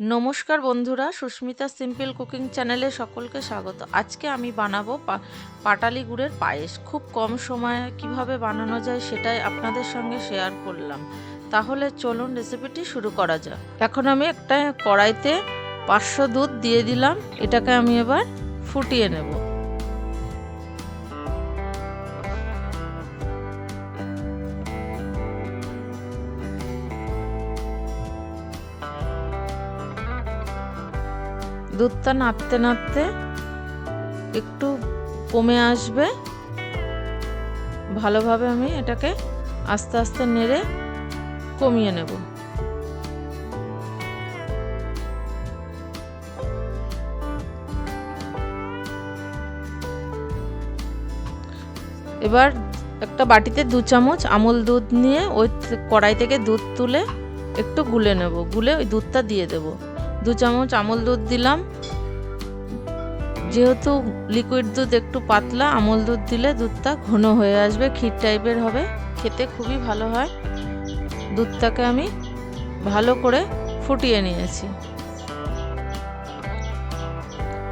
নমস্কার বন্ধুরা, Susmita simple cooking চ্যানেলে সকলকে স্বাগত। আজকে আমি বানাবো পাটালি গুড়ের পায়েস। খুব কম সময়ে কীভাবে বানানো যায় সেটাই আপনাদের সঙ্গে শেয়ার করলাম। তাহলে চলুন রেসিপিটি শুরু করা যাক। এখন আমি একটা কড়াইতে পাঁচশো দুধ দিয়ে দিলাম। এটাকে আমি এবার ফুটিয়ে নেব। দুধটা নাড়তে নাড়তে একটু কমে আসবে। ভালোভাবে আমি এটাকে আস্তে আস্তে নেড়ে কমিয়ে নেব। এবার একটা বাটিতে দু চামচ আমুল দুধ নিয়ে ওই কড়াই থেকে দুধ তুলে একটু গুলে নেব। গুলে ওই দুধটা দিয়ে দেবো। দু চামচ আমল দুধ দিলাম। যেহেতু লিকুইড দুধ একটু পাতলা, আমল দুধ দিলে দুধটা ঘন হয়ে আসবে, ক্ষীর টাইপের হবে। খেতে খুবই ভালো হয়। দুধটাকে আমি ভালো করে ফুটিয়ে নিয়েছি।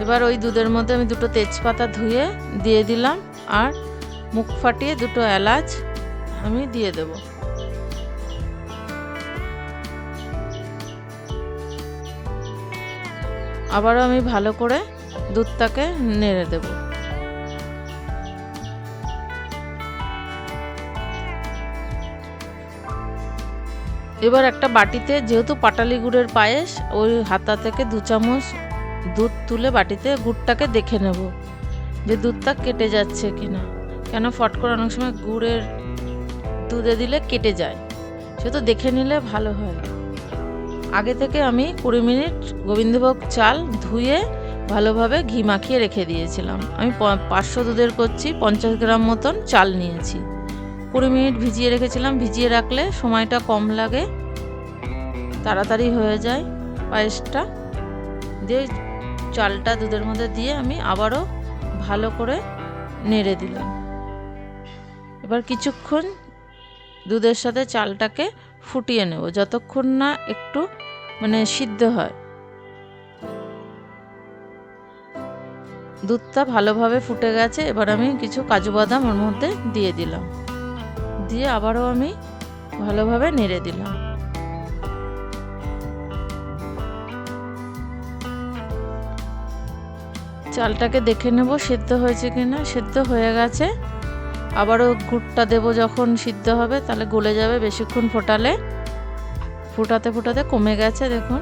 এবার ওই দুধের মধ্যে আমি দুটো তেজপাতা ধুয়ে দিয়ে দিলাম, আর মুখ ফাটিয়ে দুটো এলাচ আমি দিয়ে দেবো। আবারও আমি ভালো করে দুধটাকে নেড়ে দেব। এবার একটা বাটিতে, যেহেতু পাটালি গুড়ের পায়েস, ওই হাতা থেকে দু চামচ দুধ তুলে বাটিতে গুড়টাকে দেখে নেব যে দুধটা কেটে যাচ্ছে কিনা। কেন ফট করে অনেক সময় গুড়ের দুধে দিলে কেটে যায় সেটা দেখে নিলে ভালো হয়। আগে থেকে আমি কুড়ি মিনিট গোবিন্দভোগ চাল ধুয়ে ভালোভাবে ঘি মাখিয়ে রেখে দিয়েছিলাম। আমি পাঁচশো দুধের করছি পঞ্চাশ গ্রাম মতন চাল নিয়েছি। কুড়ি মিনিট ভিজিয়ে রেখেছিলাম। ভিজিয়ে রাখলে সময়টা কম লাগে, তাড়াতাড়ি হয়ে যায় পায়েসটা। দিয়ে চালটা দুধের মধ্যে দিয়ে আমি আবারও ভালো করে নেড়ে দিলাম। এবার কিছুক্ষণ দুধের সাথে চালটাকে ফুটিয়ে নেব, যতক্ষণ না একটু মানে সিদ্ধ হয়। দুধটা ভালোভাবে ফুটে গেছে, এবার আমি কিছু কাজু বাদাম ওর মধ্যে দিয়ে দিলাম। দিয়ে আবারও আমি ভালোভাবে নেড়ে দিলাম। চালটাকে দেখে নেব, সেদ্ধ হয়েছে কিনা? সেদ্ধ হয়ে গেছে। আবারও গুড়টা দেবো যখন সিদ্ধ হবে, তাহলে গলে যাবে বেশিক্ষণ ফোটালে। ফোটাতে ফোটাতে কমে গেছে, দেখুন।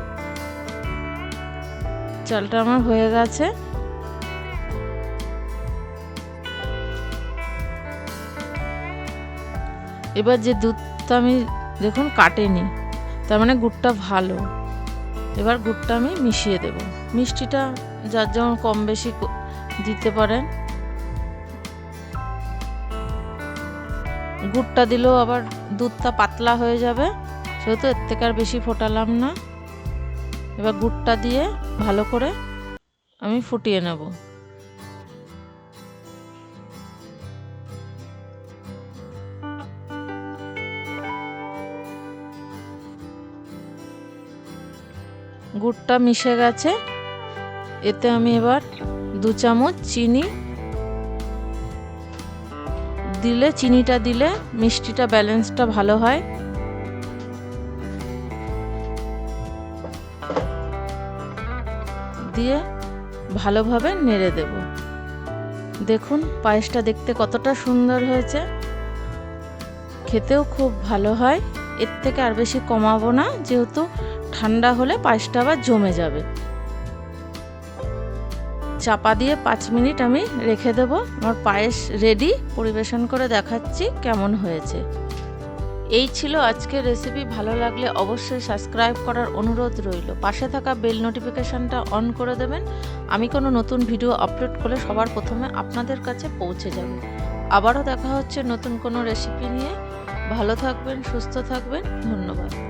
চালটা আমার হয়ে গেছে। এবার যে দুধটা আমি, দেখুন, কাটেনি, তার মানে গুড়টা ভালো। এবার গুড়টা আমি মিশিয়ে দেব। মিষ্টিটা যার যেমন কম বেশি দিতে পারেন। গুড়টা দিলেও আবার দুধটা পাতলা হয়ে যাবে, সেহেতু এর থেকে আর বেশি ফোটালাম না। এবার গুড়টা দিয়ে ভালো করে আমি ফুটিয়ে নেব। গুড়টা মিশে গেছে, এতে আমি এবার দু চামচ চিনি দিলে, চিনিটা দিলে মিষ্টিটা ব্যালেন্সটা ভালো হয়। দিয়ে ভালোভাবে নেড়ে দেব। দেখুন, পায়েসটা দেখতে কতটা সুন্দর হয়েছে। খেতেও খুব ভালো হয়। এর থেকে আর বেশি কমাবো না, যেহেতু ঠান্ডা হলে পায়েসটা আবার জমে যাবে। চাপা দিয়ে পাঁচ মিনিট আমি রেখে দেবো। আমার পায়েস রেডি পরিবেশন করে দেখাচ্ছি কেমন হয়েছে। এই ছিল আজকের রেসিপি ভালো লাগলে অবশ্যই সাবস্ক্রাইব করার অনুরোধ রইল। পাশে থাকা বেল নোটিফিকেশানটা অন করে দেবেন। আমি কোনো নতুন ভিডিও আপলোড করলে সবার প্রথমে আপনাদের কাছে পৌঁছে যাবে। আবারও দেখা হচ্ছে নতুন কোনো রেসিপি নিয়ে। ভালো থাকবেন, সুস্থ থাকবেন। ধন্যবাদ।